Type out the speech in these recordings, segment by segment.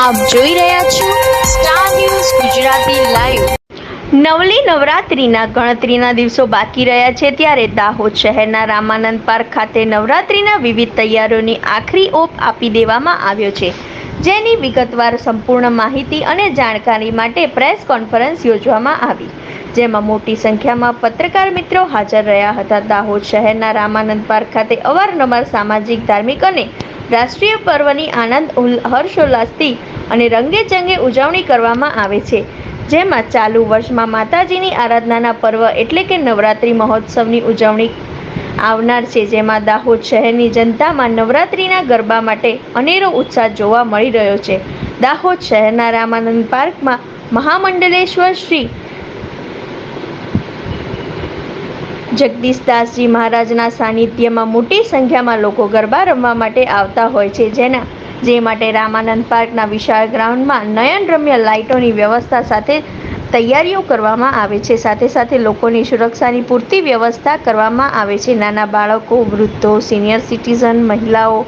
આપ જોઈ રહ્યા છો સ્ટાર ન્યૂઝ ગુજરાતી લાઈવ નવલી નવરાત્રિના ગણતરીના દિવસો બાકી રહ્યા છે ત્યારે દાહોદ શહેરના રામાનંદ પાર્ક ખાતે નવરાત્રિના વિવિધ તૈયારીઓની આખરી ઓપ આપી દેવામાં આવ્યો છે. જેની વિગતવાર સંપૂર્ણ માહિતી અને જાણકારી માટે પ્રેસ કોન્ફરન્સ યોજવામાં આવી. જેમાં મોટી સંખ્યામાં પત્રકાર મિત્રો હાજર રહ્યા હતા. દાહોદ શહેરના રામાનંદ પાર્ક ખાતે અવારનવાર સામાજિક, ધાર્મિક અને રાષ્ટ્રીય પર્વની આનંદ હર્ષોલ્લાસથી અને રંગેચંગે ઉજવણી કરવામાં આવે છે. જેમાં ચાલુ વર્ષમાં માતાજીની આરાધનાના પર્વ એટલે કે નવરાત્રિ મહોત્સવની ઉજવણી આવનાર છે, જેમાં દાહોદ શહેરની જનતામાં નવરાત્રિના ગરબા માટે અનેરો ઉત્સાહ જોવા મળી રહ્યો છે. દાહોદ શહેરના રામાનંદ પાર્કમાં મહામંડલેશ્વર શ્રી જગદીશદાસજી મહારાજના સાનિધ્યમાં મોટી સંખ્યામાં લોકો ગરબા રમવા માટે આવતા હોય છે. જેના જે માટે રામાનંદ પાર્કના વિશાળ ગ્રાઉન્ડમાં નયનરમ્ય લાઇટોની વ્યવસ્થા સાથે તૈયારીઓ કરવામાં આવે છે. સાથે સાથે લોકોની સુરક્ષાની પૂરતી વ્યવસ્થા કરવામાં આવે છે. નાના બાળકો, વૃદ્ધો, સિનિયર સિટીઝન, મહિલાઓ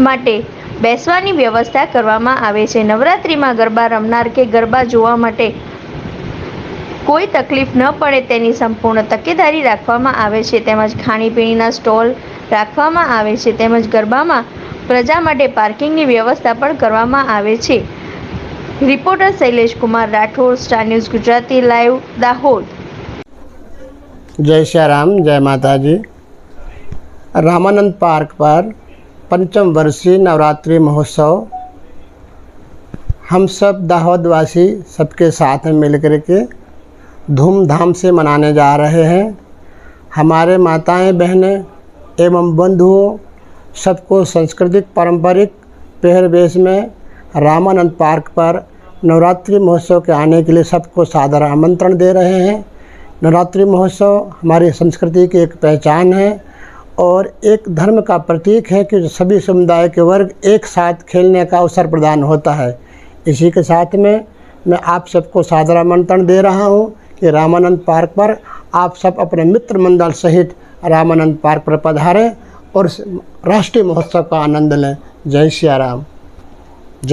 માટે બેસવાની વ્યવસ્થા કરવામાં આવે છે. નવરાત્રિમાં ગરબા રમનાર કે ગરબા જોવા માટે કોઈ તકલીફ ન પડે તેની સંપૂર્ણ તકેદારી રાખવામાં આવે છે તેમજ ખાણીપીણીના સ્ટોલ રાખવામાં આવે છે તેમજ ગરબામાં પ્રજા માટે પાર્કિંગની વ્યવસ્થા પણ કરવામાં આવે છે reporter Shailesh Kumar Rathod star news Gujarati live Dahod जय श्री राम जय माता जी रामानंद पार्क पर पंचम वर्षीय नवरात्रि महोत्सव हम सब दाहोदवासी सबके साथ में मिल कर के धूमधाम से मनाने जा रहे हैं। हमारे माताएँ, बहनें एवं बंधुओं, सबको सांस्कृतिक, पारंपरिक पहरवेश में रामानंद पार्क पर नवरात्रि महोत्सव के आने के लिए सबको सादर आमंत्रण दे रहे हैं। नवरात्रि महोत्सव हमारी संस्कृति की एक पहचान है और एक धर्म का प्रतीक है कि सभी समुदाय के वर्ग एक साथ खेलने का अवसर प्रदान होता है। इसी के साथ में मैं आप सबको सादर आमंत्रण दे रहा हूँ। कि रामानंद पार्क पर आप सब अपने मित्र मंडल सहित रामानंद पार्क पर पधारें और इस राष्ट्रीय महोत्सव का आनंद लें जय श्री राम